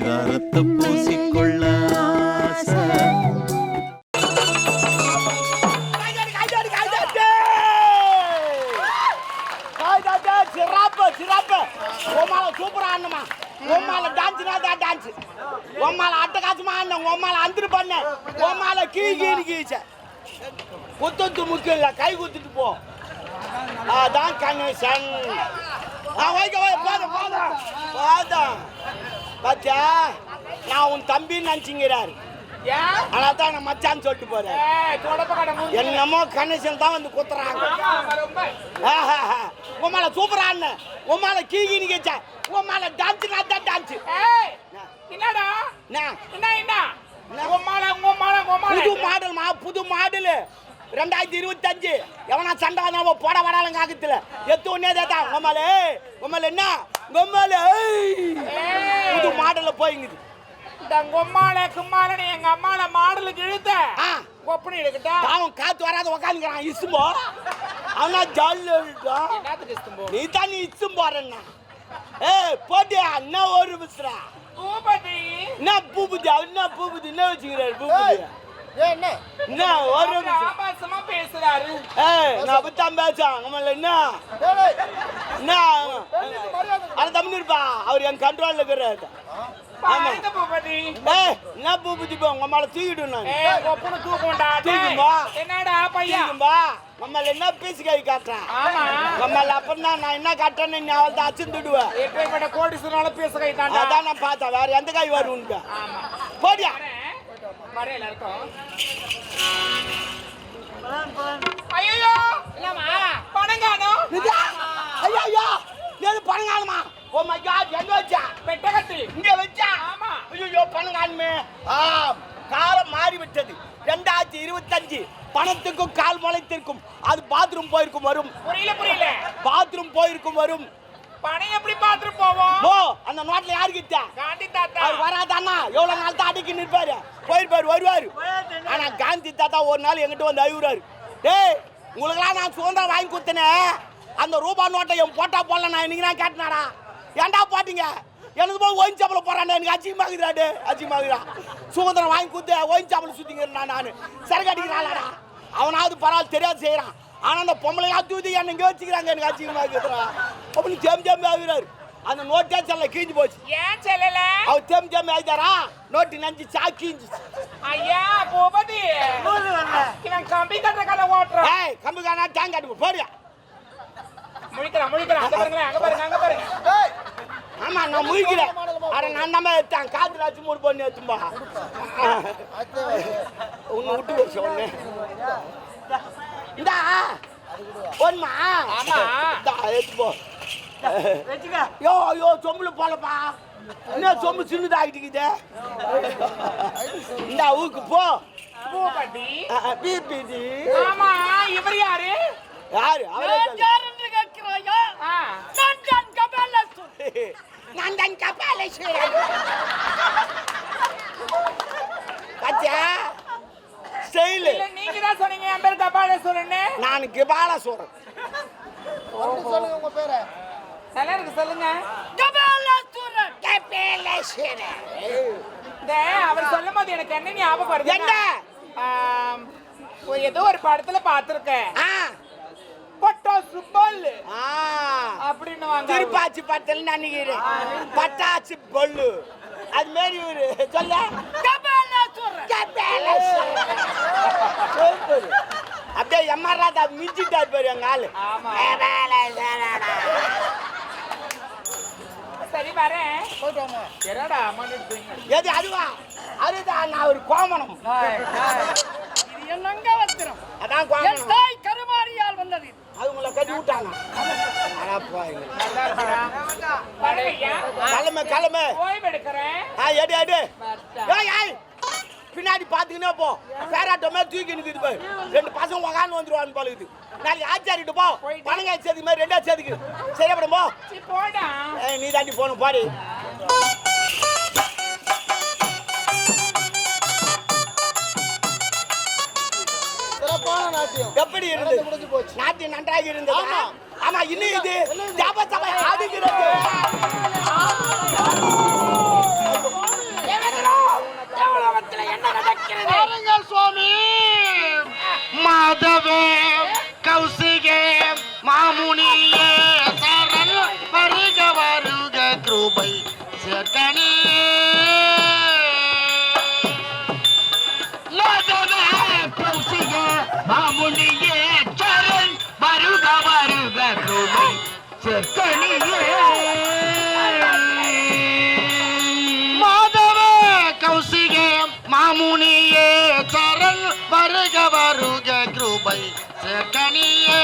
பரிதாரத்தை பூசிக்கொள்ள சிறப்பு, சிறப்பு. உம்மால சூப்பரா ஆடணுமா? உம்மால டான்ஸ்னா தான் டான்ஸ். உம்மால அட்டகாசமா ஆடணும். உம்மால அந்திரு பண்ண. உம்மால கீச்ச. குத்துறது முக்கியம் கை குத்துட்டு போ அதான் கணேசன் ஆ, வைக்க, வை, போதும், போதும். போதும். பாத்தியா? நான் உன் தம்பின்னு நினைச்சுங்கிறாரு. ஆனா தான் நான் மச்சான்னு சொல்லிட்டு போறேன். என்னமோ கணேசன் தான் வந்து குத்துறாங்க. ஆமா, ஆமா, ரொம்ப. ஆஹாஹா. உன் மேல சூப்பரா அண்ணன் உன் மேல கீகி நிக்கச்ச உன் மேல டான்ஸ் நான் தான் டான்ஸ் என்னடா? என்ன? என்ன உம்மால உம்மால உம்மால புது மாடல்மா புது மாடல் ரெண்டாயிரத்தி இருபத்தஞ்சு. எவனா சண்டை வந்தா போட வடாலும் காக்கத்துல எத்து ஒன்னே தான் உம்மால உம்மால என்ன? உம்மால ஏய். புது மாடல்ல போயிங்குது இந்த உம்மால கும்மாலன்னு எங்க அம்மால மாடலுக்கு இழுத்த. ஆ. ஒப்பனை எடுக்கட்டா அவன் காத்து வராத உக்காந்துக்கிறான். இசும்போ. அவனா இஷ்டம் போ நீ தான் நீ இச்சும் போறேன்னா ஏய் போட்டியா? என்ன ஒரு மிஸ்ரா பூபதி. என்ன பூபதி? என்ன பூபதி? என்ன வச்சுக்கிறாரு பூபதி? என்ன? ஒரு. ஆபாசமா பேசுறாரு. நான் அப்படித்தான் பேசான் நம்மள என்ன? என்ன? அது தமிழ் இருப்பா. அவர் என் கண்ட்ரோல்ல இருக்கிறாரு. என்ன போ? உங்க மேல தூக்கிடும் நான். தூக்கும்டா டேய். தூக்குமா? என்னடா பையா தூக்கும்பா நம்மள என்ன பேசி கை காட்டுறேன் நம்மள அப்புறம் தான் நான் என்ன காட்டுறேன்னு நீ அவள் தான் அச்சுந்துடுவேன். எப்பேற்பட்ட பேச கை தாண்டா? அதான் நான் பார்த்தேன். வேற எந்த கை வரும் உனக்கு ஆமா. போடியா? வரேன் எல்லாருக்கும். ஐயோ என்னம்மா நிஜா? ஐயா ஐயா ஏது பணங்காலமா ஓ மை காட் எங்க வச்சா? பெட்டகத்தி இங்க வச்சா? ஆமா. ஐயோ பணங்காலமே ஆம் காலம் மாறி விட்டது ரெண்டாயிரத்தி இருபத்தஞ்சு பணத்துக்கும் கால் முளைத்திருக்கும். அது பாத்ரூம் போயிருக்கும் வரும். புரியல புரியல. பாத்ரூம் போயிருக்கும் வரும். பணம் எப்படி பாத்துட்டு போவோம்? ஓ அந்த நோட்ல யாரு கிட்ட? காந்தி தாத்தா. வராதானா எவ்வளவு நாள் தான் அடிக்கி நிற்பாரு போயிருப்பாரு வருவாரு. ஆனா காந்தி தாத்தா ஒரு நாள் எங்கிட்ட வந்து அழுகுறாரு. டேய் உங்களுக்கெல்லாம் நான் சுதந்திரம் வாங்கி கொடுத்தனேன் அந்த ரூபா நோட்டை என் போட்டா போடல நான் இன்னைக்கு நான் கேட்டனாடா. ஏன்டா போட்டீங்க? எனக்கு போய் ஒயின் சாப்பிட போறான் எனக்கு அச்சியமாகுதுடா டே அச்சியமாகுதா சுதந்திரம் வாங்கி கொடுத்து ஒயின் சாப்பிட சுத்திங்கிறேன் நான். சரக்கு அடிக்கிறாளாடா அவனாவது பரவாயில்ல தெரியாது செய்யறான். ஆனா அந்த பொம்பளையா தூதி என்ன இங்க வச்சுக்கிறாங்க எனக்கு அச்சியமாகுதுடா அப்படின்னு ஜெம் ஜெம் ஆகுறாரு அந்த நோட்டே செல்ல கீஞ்சு போச்சு ஏன் செல்லல அவர் தேம் தேம் ஆயிட்டாரா நோட்டு நஞ்சு சாக்கிஞ்சு ஐயா பூபதி இவன் கம்பி கட்டுற கதை ஓட்டுறான் ஏய் கம்பு காணா டேங்க் காட்டு போறியா முழிக்கிறான் முழிக்கிறான் அங்க பாருங்களேன் அங்க பாருங்க அங்க பாருங்க ஆமா நான் முழிக்கிறேன் அட நான் நம்ம எடுத்தேன் காத்துல வச்சு மூடு பண்ணி எடுத்தும்பா உன்னை விட்டு வச்சு ஒண்ணு இந்தா ஒன்மா ஆமா. எடுத்து போ யோ ஐயோ சொம்புல போலப்பா. என்ன சொம்பு சின்னதாகிட்டுக்குது இந்த ஊருக்கு போ. பிபிடி ஆமா இவர் யாரு? யாரு? அவரே சொல்லு. ஆ, நான் தான் கபாலேஸ்வரன் பாத்தியா? ஸ்டைலு. இல்ல நீங்க தான் சொன்னீங்க என் பேர் கபாலேஸ்வரன்னு நான் கிபாலசுரன் நல்லா இருக்கு சொல்லுங்க. அவர் சொல்லும் போது எனக்கு என்ன ஞாபகம் வருது என்ன? ஏதோ ஒரு படத்துல பாத்திருக்கேன் பொட்டாசு பால் ஆ. அப்படின்னு திருப்பாச்சி பத்தல் நினைக்கிறேன். பட்டாச்சு பொல்லு. அது மாரி ஒரு சொல்ல. அப்படியே எம்ஆர் மிஞ்சிட்டாரு பாரு எங்க ஆளு. வரேன். என்னடா அம்மான்னு எது அதுவா? அதுதான் நான் ஒரு கோமணம். அதான் கோமணம். கருமாரியால் வந்தது. அது உங்களை கட்டி விட்டாங்க கிளம்பு கிளம்பு ஓய்வு எடுக்கிறேன். ஆ எடு எடு ஏய். பின்னாடி பாத்துக்கினே போ. பேராட்டோ மாதிரி தூக்கி நிக்குது போய். ரெண்டு பசங்க உக்காந்து வந்துருவான்னு போல இருக்குது. நாளைக்கு ஆச்சாரிட்டு போ. பணங்க சேர்த்துக்கு மாதிரி ரெண்டா சேர்த்துக்கு. சரியாப்படும் போ. சரி, போடா. ஏய் நீ தாண்டி போகணும் பாடி எப்படி இருந்தது? நாட்டியம் நன்றாக இருந்தது? ஆமா. ஆமா இன்னும் இது ஜாப சபை ஆடுகிறது இருக்கிறது சுவாமி. மாதவே. নিয়ে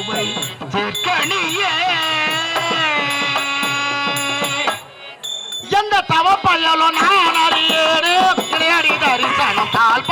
வருக கிருபை எந்த தவ நான் அறியேனே கிடையாடி தரிசனம் தாழ்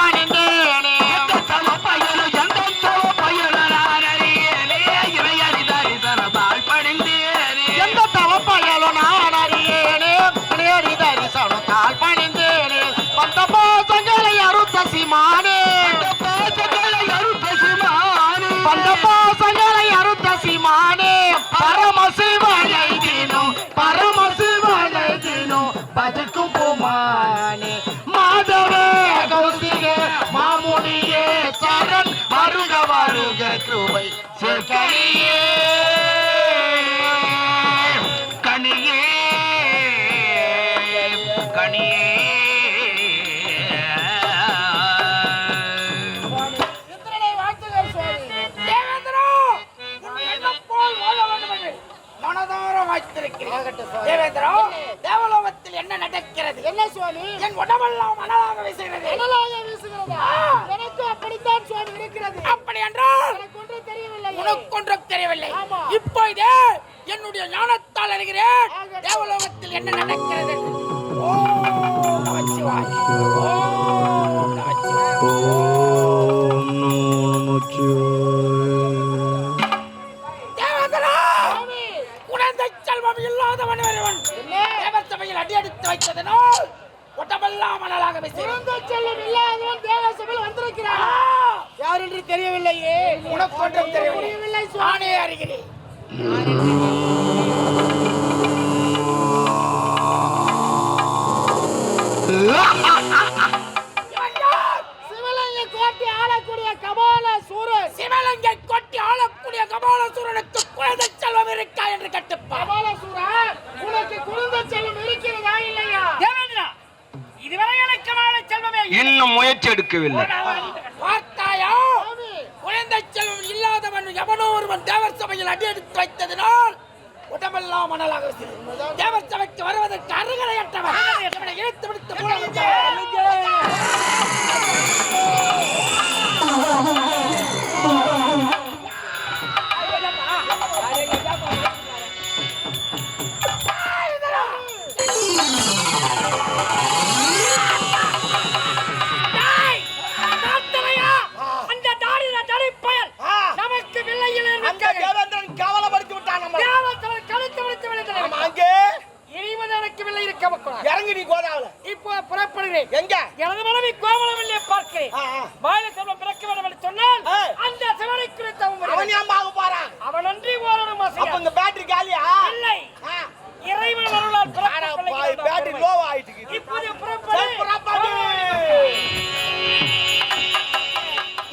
கிருபை சேர்க்கையே ஞானத்தால் அறிகிறேன். தேவலோகத்தில் என்ன நடக்கிறது. ஓம் நமச்சிவாய. ஓம் நமச்சிவாய. தேவேந்திரா! குழந்தை செல்வம் இல்லாதவன் ஒருவன். தேவர் சபையில் அடி எடுத்து வைத்ததனால் உடம்பெல்லாம் மணலாக செல்வம் இல்லாதவன் யார் என்று தெரியவில்லையே. உனக்கு ஒன்றும் தெரியவில்லை. நானே அறிகிறேன். ஆளக்கூடிய கபால சூரன் சிவலிங்க கோட்டை ஆளக்கூடிய கபால சூரனுக்கு குழந்தை செல்வம் இருக்கா என்று கட்டுப்பா. கபால சூரன் உனக்கு குழந்தை செல்வம் இருக்கிறதா இல்லையா? தேவேந்திரா இதுவரை எனக்கு வாழ செல்வமே இன்னும் முயற்சி எடுக்கவில்லை. பார்த்தாயா? குழந்தை செல்வம் இல்லாதவன் எவனோ ஒருவன் தேவர் சபையில் அடி எடுத்து வைத்ததினால் உடம்பெல்லாம் மணலாக. தேவர் சபைக்கு வருவதற்கு அருகதையற்றவன். இவனை இழுத்து விடுத்து ஆ. வாயில செல்வம் பிறக்க வேண்டும் என்று சொன்னால். அந்த சிவனை குறித்த அவன் ஏன் பார்க்க போறான்? அவன் அன்றி ஓரணும் அப்ப இந்த பேட்டரி காலியா? இல்லை. இறைவன் அருளால் பேட்டரி பெருமை. லோ ஆயிட்டு. இப்போது புறப்படு.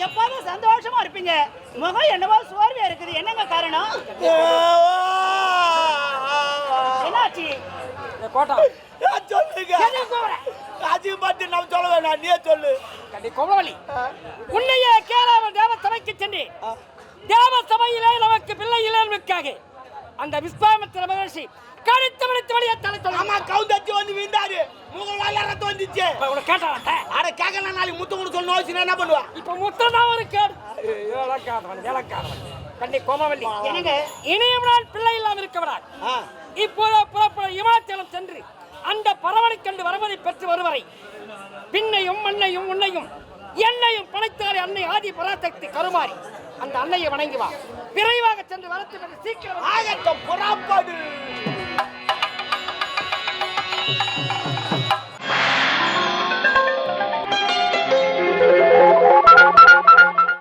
எப்போதும் சந்தோஷமா இருப்பீங்க. முகம் என்னவோ சோர்வையா இருக்குது. என்னங்க காரணம்? என்னாச்சு? கோட்டா. ஏன் சொல்லுங்க அதிகப்பட்டு நம்ம சொல்ல வேணாம் நீயே சொல்லு. கண்டி கோமலவல்லி உன்னையே கேளாமல் தேவ சபைக்கு சென்று தேவ சபையிலே நமக்கு பிள்ளை இல்லைக்காக அந்த விஸ்வாமித்திர மகர்ஷி கழுத்து விடுத்து வழியை தலை ஆமா சொல்ல கவுந்தச்சு வந்து வீந்தாரு முகம் வாயில ரத்தம் வந்துச்சு. உனக்கு கேட்டான் அட கேட்கலாம் நாளைக்கு முத்து கூட சொல்லணும் வச்சு என்ன பண்ணுவா? இப்ப முத்தம் ஒரு கேடு. வேலைக்காரவன் வேலைக்காரவன் கண்ணி கோமவல்லி என்னங்க? இனியும் நான் பிள்ளை இல்லாமல் இருக்க விடாது ஆ. இப்போது புறப்பட இமாச்சலம் சென்று அந்த பரவனை கண்டு வரவனை பெற்று வருவரை. பின்னையும் மண்ணையும் உன்னையும் என்னையும் படைத்தாரே அன்னை ஆதி பராசக்தி கருமாறி அந்த அன்னையை வணங்கி வா. விரைவாக சென்று வரத்து சீக்கிரம். ஆகட்டும் புறப்படு.